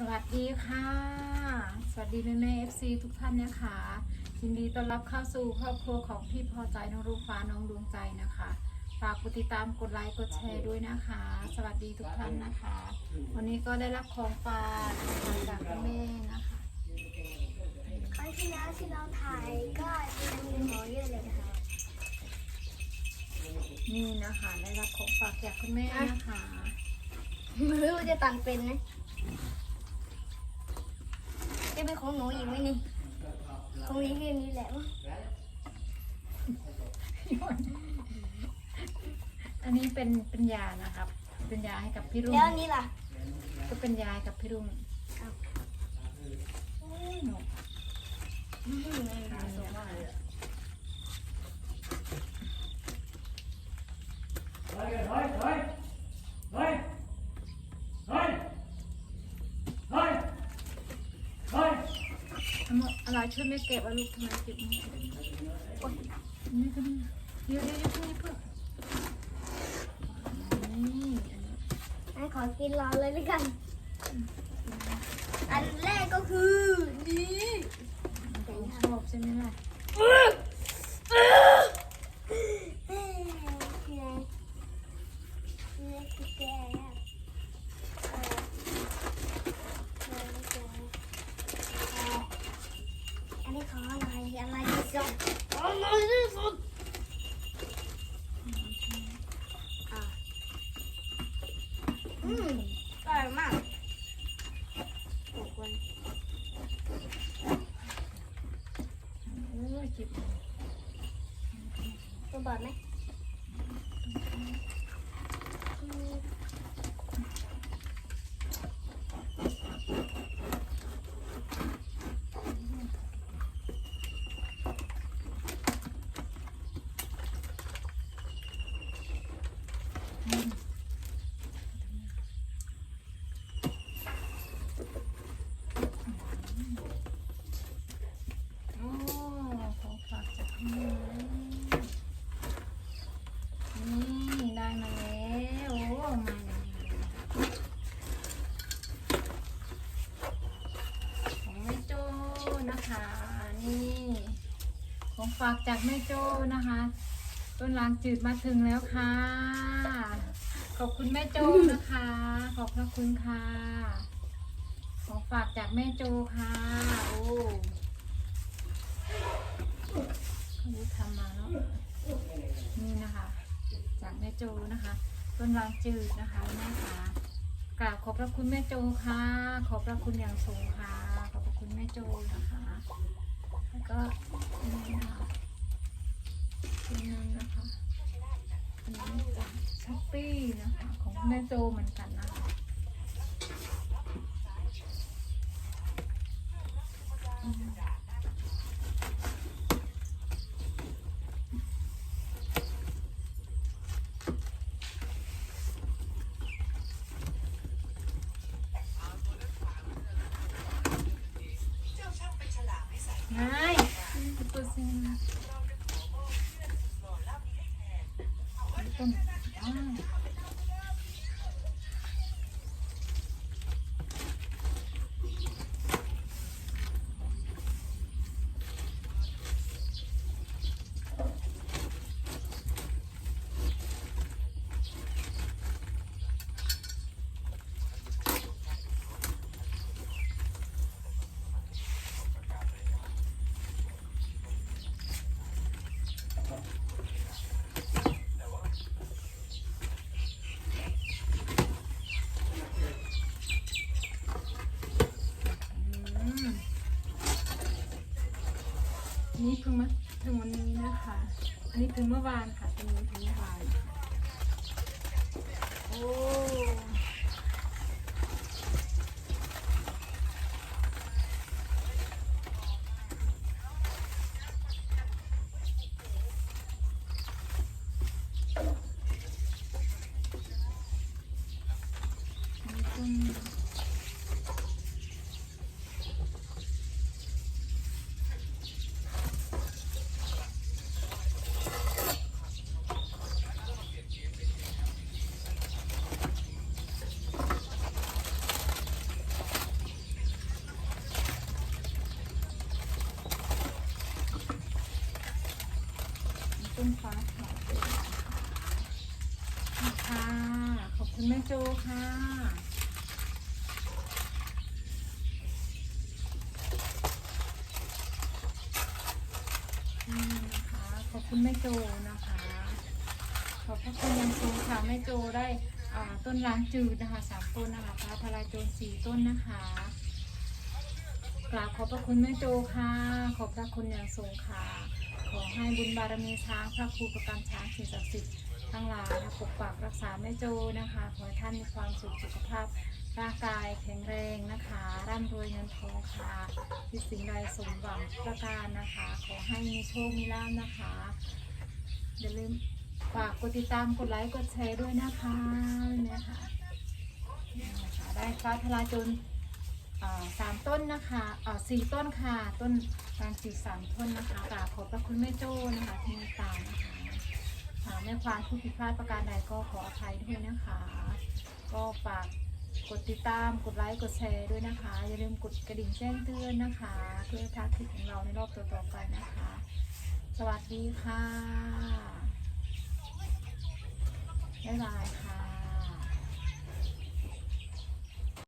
สวัสดีค่ะ สวัสดีแม่แม่เอฟซีทุกท่านนะคะยินดีต้อนรับเข้าสู่ครอบครัวของพี่พอใจน้องรูปฟ้าน้องดวงใจนะคะฝากกดติดตามกดไลค์กดแชร์ด้วยนะคะ สวัสดีทุกท่านนะคะ วันนี้ก็ได้รับของฝากนะคะจากคุณแม่นะคะครั้งที่แล้วที่เราถ่ายก็จะมีหมอเยอะเลยนะคะนี่นะคะได้รับของฝากจากคุณแม่นะคะไม่รู้จะตังเป็นนะ จะเป็นของหนูอีกไหมนี่ของนี้แค่นี้แหละมั้งอันนี้เป็นเป็นยานะครับ เป็นยาให้กับพี่รุ่งแล้วอันนี้ล่ะ ก็เป็นยาให้กับพี่รุ่งครับ โอ้ยหนูอืมไม่รู้ส่งมาเลย Thôi kìa, thôi, thôi. Thôi. Thôi. Thôi. Thôi. เอะไรช่วยแม่เก็บอะลูกทำไมเก็บมือโอ๊ยนี่ก็นี่เดี๋ยวเดี๋ยวเดี๋ยเพื่อนเพื่อนนี่อันนี้งั้นขอกินรอเลยแล้วกัน อันแรกก็คือนี่ชอบใช่ไหมล่ะคืออะไรคืออะไรคือแกเอ่อเอ่อเอ่อเอ่ออันนี้ของอะไรอะไรที่สุดอะไรที่สุดอะ อืมอร่อยมากขอบคุณโอ้ยจิบตัวบอดไหมโอ้ของฝากจากคุณแม่นี่ได้มา แล้วโอ้มาอย่างนี้ของแม่โจ้นะคะ นี่ ของฝากจากแม่โจ้นะคะ ต้นลางจืดมาถึงแล้วค่ะ ขอบคุณแม่โจ้นะคะ ขอบพระคุณค่ะ ของฝากจากแม่โจ้ค่ะ โอ้เขารู้ทำมาเนาะนี่นะคะ จากแม่โจนะคะ ต้นรางจืดนะคะแม่ค่ะกราบขอบพระคุณแม่โจค่ะ ขอบพระคุณอย่างสูงค่ะ ขอบพระคุณแม่โจนะคะ แล้วก็นี่นะคะอันนั้นะคะอันนี้จากช้อปปี้นะคะของแม่โจเหมือนกันนะคะ ง่ายตัวเซน ต้น นี้เพิ่งมาถึงวันนี้นะคะ อันนี้ถึงเมื่อวานค่ะ เป็นนี้ถึงเมื่อวาน โอ้นี่ต้น Thôi นฟ้าทลายโจรค่ะ ขอบคุณแม่โจค่ะ นี่นะคะ ขอบคุณแม่โจนะคะ ขอบพระคุณยังสูงค่ะแม่โจได้อ่าต้นล้างจืดนะคะสามต้นนะคะฟ้าทลายโจรสี่ต้นนะคะกราบขอบพระคุณแม่โจค่ะ ขอบพระคุณอย่างสูงค่ะ ขอให้บุญบารมีช้างพระครูประกำช้างสิ่งศักดิ์สิทธิ์ทั้งหลายนะปกปักรักษาแม่โจนะคะ ขอให้ท่านมีความสุขสุขภาพร่างกายแข็งแรงนะคะ ร่ำรวยเงินทองค่ะที่สิ่งใดสมหวังทุกประการนะคะ ขอให้มีโชคมีลาภนะคะอย่าลืมฝากกดติดตามกดไลค์กดแชร์ด้วยนะคะเนี่ยค่ะได้ฟ้าทลายโจรสามต้นนะคะสี่ต้นค่ะต้น กางสี่สามต้นนะคะกราบขอบพระคุณแม่โจ้นะคะที่เมตตานะคะหากแม่ความผู้ผิดพลาดประการใดก็ขออภัยด้วยนะคะ ก็ฝากกดติดตามกดไลค์กดแชร์ด้วยนะคะ อย่าลืมกดกระดิ่งแจ้งเตือนนะคะ เพื่อทักคลิปของเราในรอบต่อๆไปนะคะ สวัสดีค่ะบ๊ายบายค่ะ